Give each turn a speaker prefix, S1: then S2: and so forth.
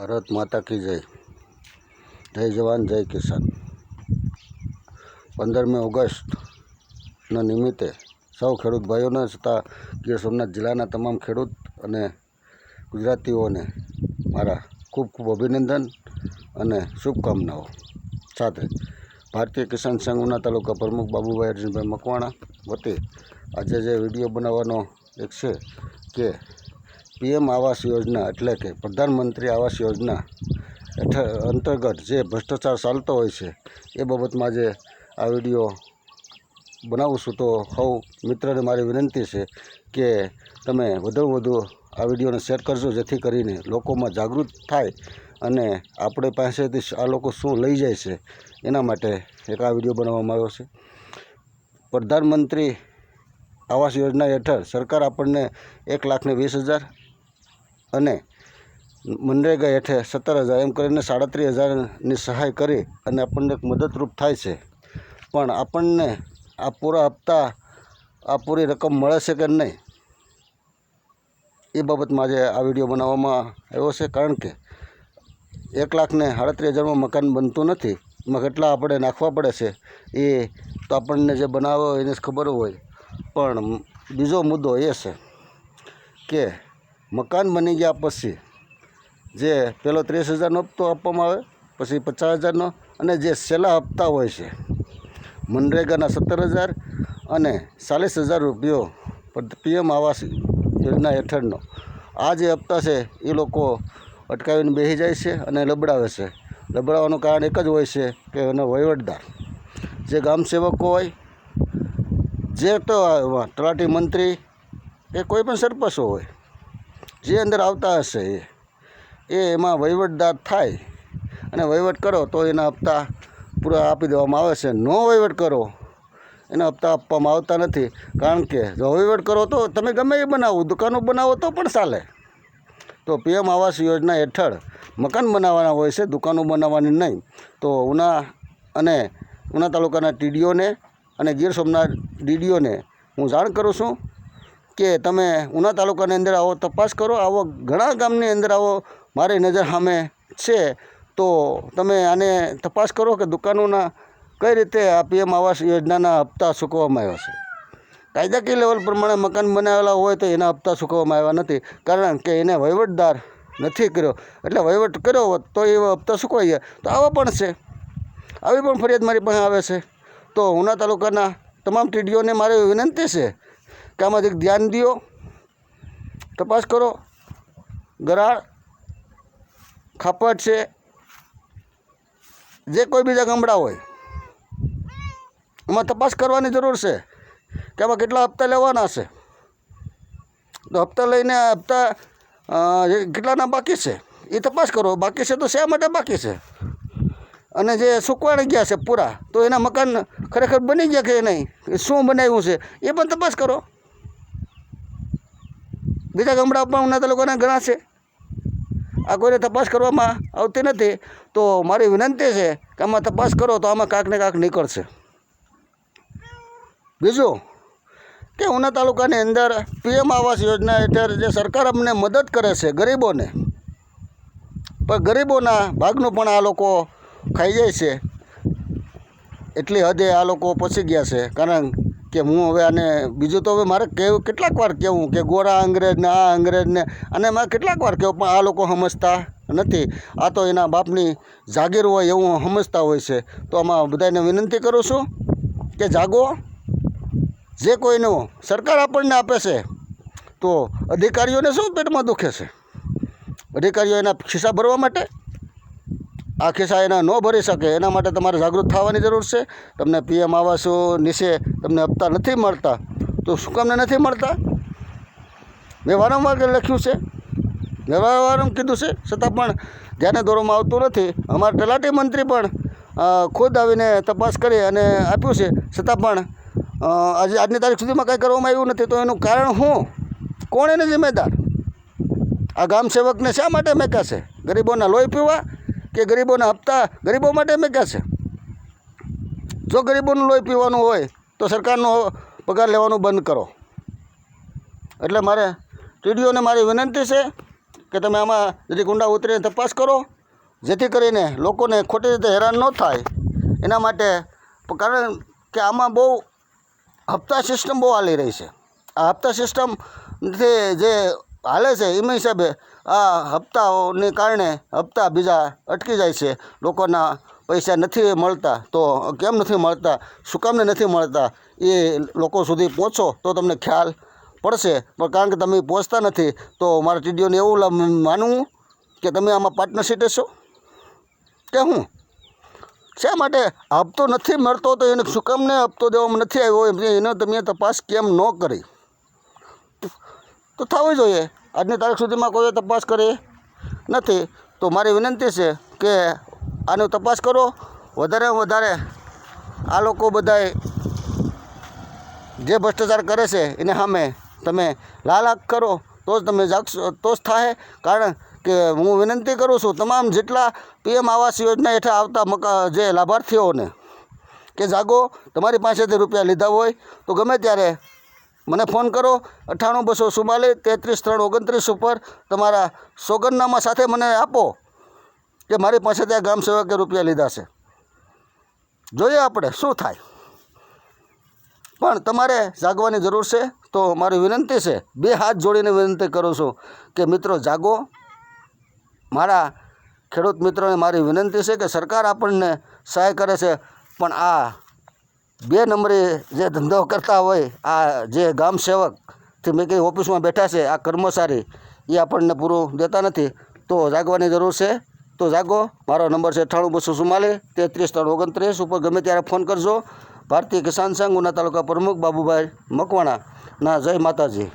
S1: ભારત માતા કી જય. જય જવાન, જય કિસાન. પંદરમી ઓગસ્ટના નિમિત્તે સૌ ખેડૂત ભાઈઓને તથા ગીર સોમનાથ જિલ્લાના તમામ ખેડૂત અને ગુજરાતીઓને મારા ખૂબ ખૂબ અભિનંદન અને શુભકામનાઓ. સાથે ભારતીય કિસાન સંઘ ઉના તાલુકા પ્રમુખ બાબુભાઈ અર્જુનભાઈ મકવાણા વતી આજે જે વીડિયો બનાવવાનો એક છે કે પીએમ આવાસ યોજના એટલે કે પ્રધાનમંત્રી આવાસ યોજના હેઠળ અંતર્ગત જે ભ્રષ્ટાચાર ચાલતો હોય છે, એ બાબતમાં જે આ વીડિયો બનાવું છું તો સૌ મિત્રને મારી વિનંતી છે કે તમે વધુ વધુ આ વિડીયોને શેર કરજો, જેથી કરીને લોકોમાં જાગૃત થાય અને આપણે પાસેથી આ લોકો શું લઈ જાય છે, એના માટે એક આ વીડિયો બનાવવામાં આવ્યો છે. પ્રધાનમંત્રી આવાસ યોજના હેઠળ સરકાર આપણને એક લાખને વીસ હજાર અને મનરેગા હેઠળ સત્તર હજાર એમ કરીને સાડત્રીસ હજારની સહાય કરી અને આપણને એક મદદરૂપ થાય છે. પણ આપણને આ પૂરા હપ્તા, આ પૂરી રકમ મળે છે કે નહીં? એ બાબતમાં આજે આ વીડિયો બનાવવામાં આવ્યો છે કારણ કે એક લાખને સાડત્રીસ હજારમાં મકાન બનતું નથી. એમાં કેટલા આપણે નાખવા પડે છે એ તો આપણને જે બનાવો એને ખબર હોય. પણ બીજો મુદ્દો એ છે કે મકાન બની ગયા પછી જે પેલો ત્રીસ હજારનો હપ્તો આપવામાં આવે, પછી પચાસ હજારનો અને જે છેલ્લા હપ્તા હોય છે, મનરેગાના સત્તર હજાર અને ચાલીસ હજાર રૂપિયો પીએમ આવાસ યોજના હેઠળનો. આ જે હપ્તા છે, એ લોકો અટકાવીને બેસી જાય છે અને લબડાવે છે. લબડાવવાનું કારણ એક જ હોય છે કે એનો વહીવટદાર, જે ગામ સેવકો હોય, જે તો તલાટી મંત્રી કે કોઈ પણ સરપંચો હોય જે અંદર આવતા હશે એ એમાં વહીવટદાર થાય અને વહીવટ કરો તો એના હપ્તા પૂરા આપી દેવામાં આવે છે. નો વહીવટ કરો, એના હપ્તા આપવામાં આવતા નથી. કારણ કે જો વહીવટ કરો તો તમે ગમે એ બનાવો, દુકાનો બનાવો તો પણ ચાલે. તો પીએમ આવાસ યોજના હેઠળ મકાન બનાવવાના હોય છે, દુકાનો બનાવવાની નહીં. તો ઉના અને ઉના તાલુકાના ટીડીઓને અને ગીર સોમનાથ ડીડીઓને હું જાણ કરું છું. કે તમે ઉના તાલુકાની અંદર આવો, તપાસ કરો. આવો ઘણા ગામની અંદર આવો. મારી નજર સામે છે. તો તમે આને તપાસ કરો કે દુકાનોના કઈ રીતે આ પીએમ આવાસ યોજનાના હપ્તા ચૂકવવામાં આવ્યા છે. કાયદાકીય લેવલ પ્રમાણે મકાન બનાવેલા હોય તો એના હપ્તા ચૂકવવામાં આવ્યા નથી. કારણ કે એને વહીવટદાર નથી કર્યો. એટલે વહીવટ કર્યો હોત તો એ હપ્તા ચૂકવાઈ ગયા. તો આવા પણ છે. આવી પણ ફરિયાદ મારી પાસે આવે છે. તો ઉના તાલુકાના તમામ ટીડીઓને મારી વિનંતી છે કે આમાંથી ધ્યાન દો તપાસ કરો. ગરાળ, ખાપટ છે. જે કોઈ બીજા ગામડા હોય, એમાં તપાસ કરવાની જરૂર છે કે આમાં કેટલા હપ્તા લેવાના છે. તો હપ્તા લઈને હપ્તા કેટલાના બાકી છે, એ તપાસ કરો. બાકી છે તો શા માટે બાકી છે? અને જે સુકવાણી ગયા છે પૂરા, તો એના મકાન ખરેખર બની ગયા કે નહીં? શું બનાવ્યું છે? એ પણ તપાસ કરો. બીજા ગામડા પણ ઉના તાલુકાના ઘણા છે. આ કોઈને તપાસ કરવામાં આવતી નથી, તો મારી વિનંતી છે કે આમાં તપાસ કરો તો આમાં કાંક ને કાંક નીકળશે. બીજું કે ઉના તાલુકાની અંદર પીએમ આવાસ યોજના હેઠળ જે સરકાર અમને મદદ કરે છે ગરીબોને, પણ ગરીબોના ભાગનું પણ આ લોકો ખાઈ જાય છે. એટલી હદે આ લોકો પહોંચી ગયા છે, કારણ કે હું હવે આને બીજું તો હવે મારે કહેવું કેટલાક વાર કહેવું કે ગોરા અંગ્રેજને આ અંગ્રેજને અને મારે કેટલાક વાર કહેવું પણ આ લોકો સમજતા નથી. આ તો એના બાપની જાગીર હોય એવું સમજતા હોય છે. તો આમાં બધાને વિનંતી કરું છું કે જાગો. જે કોઈનું સરકાર આપણને આપે છે, તો અધિકારીઓને શું પેટમાં દુખે છે? અધિકારીઓ એના ખિસ્સા ભરવા માટે આ ખિસ્સા એના ન ભરી શકે. એના માટે તમારે જાગૃત થવાની જરૂર છે. તમને પીએમ આવાસ નીચે તમને હપ્તા નથી મળતા. તો શું કામને નથી મળતા? મેં વારંવાર લખ્યું છે. મેં વારંવાર કીધું છે. છતાં પણ ધ્યાને દોરવામાં આવતું નથી. અમારા તલાટી મંત્રી પણ ખુદ આવીને તપાસ કરી અને આપ્યું છે. છતાં પણ આજે આજની તારીખ સુધીમાં કાંઈ કરવામાં આવ્યું નથી. તો એનું કારણ શું કોણ એને જિમ્મેદાર? આ ગામ સેવકને શા માટે મેં છે? ગરીબોના લોહી પીવા કે ગરીબોના હપ્તા, ગરીબો માટે મેક્યા છે? જો ગરીબોનું લોહી પીવાનું હોય, તો સરકારનો પગાર લેવાનું બંધ કરો. એટલે મારે ટીડીઓને મારી વિનંતી છે કે તમે આમાં જરી ગુંડા ઉતરીને તપાસ કરો, જેથી કરીને લોકોને ખોટી રીતે હેરાન ન થાય. એના માટે કારણ કે આમાં બહુ હપ્તા સિસ્ટમ બહુ હાલી રહી છે. આ હપ્તા સિસ્ટમથી જે હાલે છે એમાં હિસાબે આ હપ્તાઓને કારણે હપ્તા બીજા અટકી જાય છે. લોકોના પૈસા નથી મળતા. તો કેમ નથી મળતા? શું કામને નથી મળતા? એ લોકો સુધી પહોંચો તો તમને ખ્યાલ પડશે. પણ કારણ કે તમે પહોંચતા નથી, તો મારા ટીડીઓને એવું માનવું કે તમે આમાં પાર્ટનરશીપ છો કે હું? શા માટે હપ્તો નથી મળતો તો એને શું કામને હપ્તો દેવામાં નથી આવ્યો? એનો તમે તપાસ કેમ ન કરી? તો થવી જોઈએ. આજની તારીખ સુધીમાં કોઈ તપાસ કરી નથી. તો મારી વિનંતી છે કે આનો તપાસ કરો. વધારે વધારે આ લોકો બધાય જે ભ્રષ્ટાચાર કરે છે એને સામે તમે લાલાક કરો, તો જ તમે જાગશો, તો જ થાય. કારણ કે હું વિનંતી કરું છું, તમામ જેટલા પીએમ આવાસ યોજના હેઠળ આવતા મકા, જે લાભાર્થીઓને કે જાગો, તમારી પાસેથી રૂપિયા લીધા હોય, તો ગમે ત્યારે મને ફોન કરો, અઠ્ઠાણું બસો ચુમ્માલીસ તેત્રીસ ત્રણ ઓગણત્રીસ ઉપર તમારા સોગંદનામા સાથે મને આપો કે મારી પાસે ત્યાં ગામ સેવકે રૂપિયા લીધા છે. જોઈએ આપણે શું થાય. પણ તમારે જાગવાની જરૂર છે, તો મારી વિનંતી છે, બે હાથ જોડીને વિનંતી કરું છું કે મિત્રો જાગો. મારા ખેડૂત મિત્રોને મારી વિનંતી છે કે સરકાર આપણને સહાય કરે છે, પણ આ બે નંબરે જે ધંધો કરતા હોય, આ જે ગામ સેવકથી મેં કઈ ઓફિસમાં બેઠા છે, આ કર્મચારી, એ આપણને પૂરું દેતા નથી. તો જાગવાની જરૂર છે. તો જાગો. મારો નંબર છે અઠ્ઠાણું બસો ચુમ્માલીસ તેત્રીસ ત્રણ ઓગણત્રીસ. ઉપર ગમે ત્યારે ફોન કરજો. ભારતીય કિસાન સંઘ ઉના તાલુકા પ્રમુખ બાબુભાઈ મકવાણા. ના, જય માતાજી.